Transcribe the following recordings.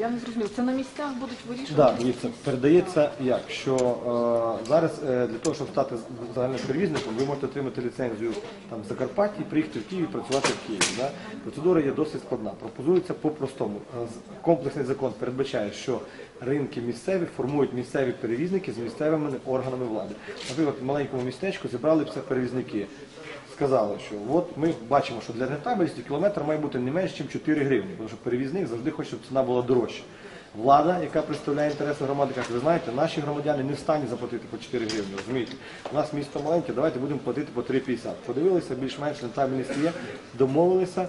Я не зрозумів, це на місцях будуть Да, вирішувати? дивіться, передається як, що е, зараз е, для того, щоб стати загальним перевізником, ви можете отримати ліцензію там, в Закарпатті, приїхати в Київ, і працювати в Києві. Да? Процедура є досить складна. Пропозується по-простому. Е, Комплексний закон передбачає, що ринки місцеві формують місцеві перевізники з місцевими органами влади. Наприклад, в маленькому містечку зібралися перевізники. Сказали, що от ми бачимо, що для рентабельності кілометр має бути не менше, ніж 4 гривні, тому що перевізник завжди хоче, щоб ціна була дорожча. Влада, яка представляє інтереси громади, каже, ви знаєте, наші громадяни не встані заплатити по 4 гривні, розумієте? У нас місто маленьке, давайте будемо платити по 3,50. Подивилися, більш-менш рентабельність є, домовилися,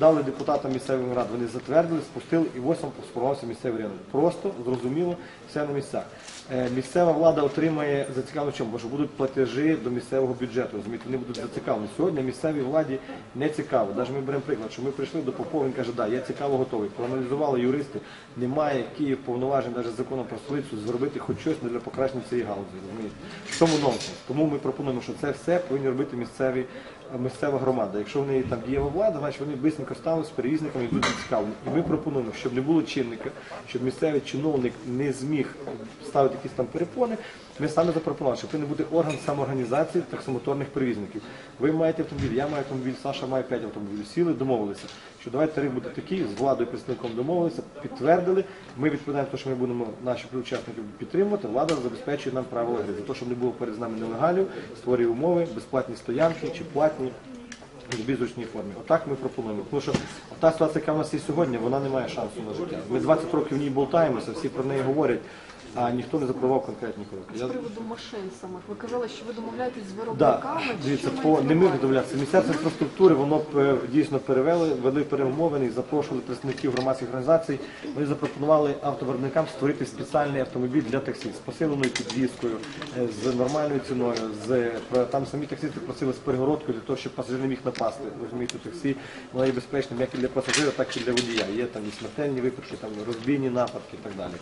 дали депутатам місцевих рад, вони затвердили, спустили і ось вам сформувався місцевий ринок. Просто, зрозуміло, все на місцях. Е, Місцева влада отримає зацікавлено чому? Бо що будуть платежі до місцевого бюджету. Розумієте, вони будуть зацікавлені. Сьогодні місцевій владі не цікаво. Навіть ми беремо приклад, що ми прийшли до Попова, він каже, да, я цікаво готовий. Проаналізували юристи, немає Київ повноважень навіть законом про столицю зробити хоч щось для покращення цієї галузі. Розумієте? В цьому нонсенс. Тому ми пропонуємо, що це все повинні робити місцеві місцева громада. Якщо в неї там дієва влада, значить вони бисенько стали з перевізниками і будуть цікавлені. І ми пропонуємо, щоб не було чинника, щоб місцевий чиновник не зміг ставити якісь там перепони. Ми саме запропонували, що повинен бути орган самоорганізації таксомоторних перевізників. Ви маєте автомобіль, я маю автомобіль, Саша має 5 автомобілів. Сіли, домовилися, що давайте тариф буде такий, з владою представником домовилися, підтвердили. Ми відповідаємо, те, що ми будемо наших учасників підтримувати. Влада забезпечує нам правила гри. За те, щоб не було перед нами нелегалів, створює умови, безплатні стоянки чи платні. Любій зручній формі. Отак ми пропонуємо. Тому що та ситуація, яка в нас є сьогодні, вона не має шансу на життя. Ми 20 років в ній болтаємося, всі про неї говорять, а ніхто не запровав конкретні кроки. З Я... приводу машин самих. Ви казали, що ви домовляєтесь з Да, виробниками? чи дивіться, що по маєте не на ми увазі? видавляться. Міністерство інфраструктури воно е, дійсно перевели, вели перемовини, запрошували представників громадських організацій. Вони запропонували автовиробникам створити спеціальний автомобіль для таксі з посиленою підвіскою, е, з нормальною ціною. З про- там самі таксисти просили з перегородкою для того, щоб пасажир не міг напасти. Розумієте, таксі воно є безпечним як і для пасажира, так і для водія. Є там і смертельні випадки, там розбійні нападки і так далі.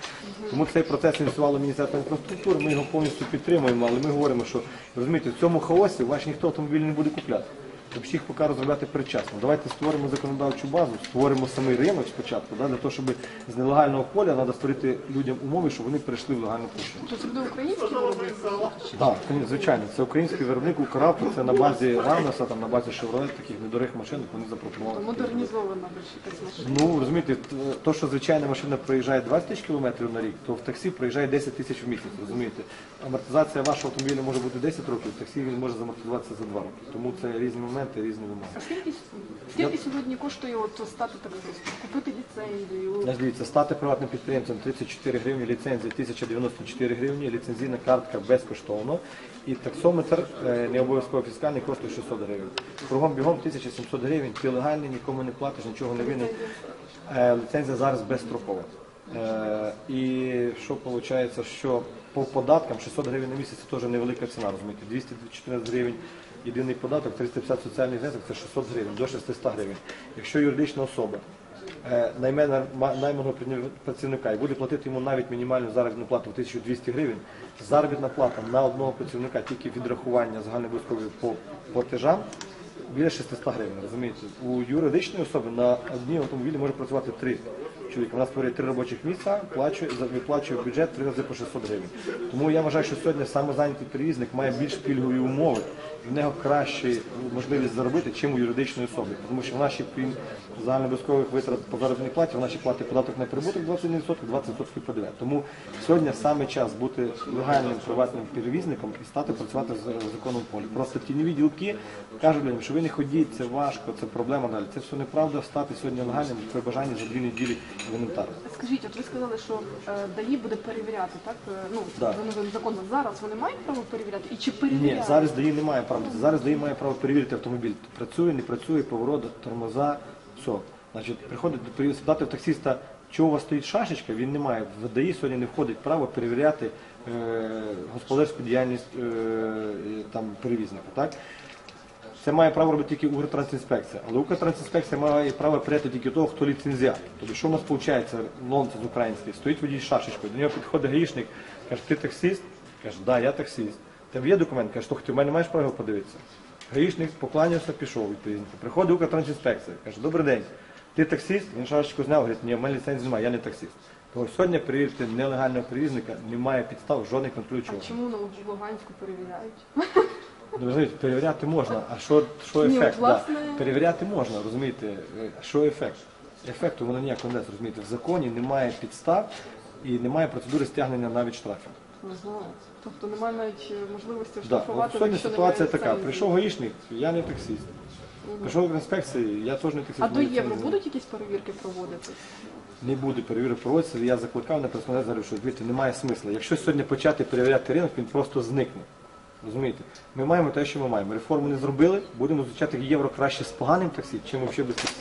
Тому цей процес ініціювало Міністерство інфраструктури. Ми його повністю підтримуємо, але ми говоримо, що розумієте, в цьому хаосі ваш ніхто автомобіль не буде купляти. Тобто їх поки розробляти передчасно. Давайте створимо законодавчу базу, створимо самий ринок спочатку, да, для того, щоб з нелегального поля треба створити людям умови, щоб вони перейшли в легальну площу. Це буде український виробник? Так, звичайно, це український виробник Укравто, це на базі Рамнеса, там на базі Chevrolet, таких недорогих машин, вони запропонували. Модернізована якась машина. Ну, розумієте, то, що звичайна машина проїжджає 20 тисяч кілометрів на рік, то в таксі проїжджає 10 тисяч в місяць, розумієте. Амортизація вашого автомобіля може бути 10 років, в таксі він може замортизуватися за 2 роки. Тому це різні моменти, різні вимоги. А скільки, скільки сьогодні коштує от стати таксистом? Купити ліцензію? Значить, Дивіться, стати приватним підприємцем 34 гривні, ліцензія 1094 гривні, ліцензійна картка безкоштовно. І таксометр е, не обов'язково фіскальний коштує 600 гривень. Кругом бігом 1700 гривень, ти легальний, нікому не платиш, нічого не винен. Е, Ліцензія зараз безстрокова. Е, І що виходить, що по податкам 600 гривень на місяць це теж невелика ціна, розумієте, 214 гривень єдиний податок, 350 соціальний внесок це 600 гривень, до 600 гривень. Якщо юридична особа е, найме найманого працівника і буде платити йому навіть мінімальну заробітну плату в 1200 гривень, заробітна плата на одного працівника тільки відрахування загальнообов'язкової по платежам біля 600 гривень. Розумієте, у юридичної особи на одній автомобілі може працювати три чоловіка. Вона створює три робочих місця, плачує виплачує бюджет три рази по 600 гривень. Тому я вважаю, що сьогодні самозайнятий перевізник має більш пільгові умови, в нього краща можливість заробити, чим у юридичної особи. Тому що в нашій пін- загальнообов'язкових витрат по заробітній платі, в нашій платі податок на прибуток 21%, 20% ПДВ. Тому сьогодні саме час бути легальним приватним перевізником і стати працювати з законом полі. Просто тіньові ділки кажуть людям, що ви не ходіть, це важко, це проблема далі. Це все неправда. Стати сьогодні легальним при бажанні за дві неділі елементарно. Скажіть, от ви сказали, що е, ДАІ буде перевіряти, так? Е, Ну, Да. за новим законом. Зараз вони мають право перевіряти? І чи перевіряють? Ні, зараз ДАІ не має права. Зараз ДАІ має право перевірити автомобіль. Працює, не працює, повороти, тормоза, все. Значить, приходить до спитати в таксиста, чого у вас стоїть шашечка, він не має. В ДАІ сьогодні не входить право перевіряти е, господарську діяльність е, там, перевізника. Так? Це має право робити тільки Укртрансінспекція. Але Укртрансінспекція має право перевіряти тільки того, хто ліцензіат. Тобто, що в нас виходить, нонсенс український, стоїть водій шашечкою, до нього підходить гаїшник, каже, ти таксист? Каже, да, я таксист. Тебе є документ? Каже, що ти в мене маєш право подивитися. Гаїшник поклонявся, пішов відповідно. Приходить Укртрансінспекція, каже, добрий день. Ти таксист, він шашечку зняв, говорить, ні, в мене ліцензії немає, я не таксист. Тому сьогодні перевірити нелегального перевізника немає підстав жодних контролюючих. Чому в Луганську перевіряють? Ну, розумієте, перевіряти можна, а що, що Ні, ефект? от, власне- Да. Перевіряти можна, розумієте, Е, а що ефект? Ефекту воно ніякого не дасть, розумієте. В законі немає підстав і немає процедури стягнення навіть штрафів. Ага. Тобто немає навіть е, можливості Да. От штрафувати, сьогодні якщо ситуація немає така. ліцензії. Прийшов гаїшник, я не таксист. Прийшов до інспекції, я теж не таксист. А до євро будуть якісь перевірки проводитись? Не буде перевірок проводитися. Я закликав на персонал, говорю, що дивіться, немає смисла. Якщо сьогодні почати перевіряти ринок, він просто зникне. Розумієте? Ми маємо те, що ми маємо. Реформу не зробили, будемо зустрічати євро краще з поганим таксі, чим взагалі без таксі.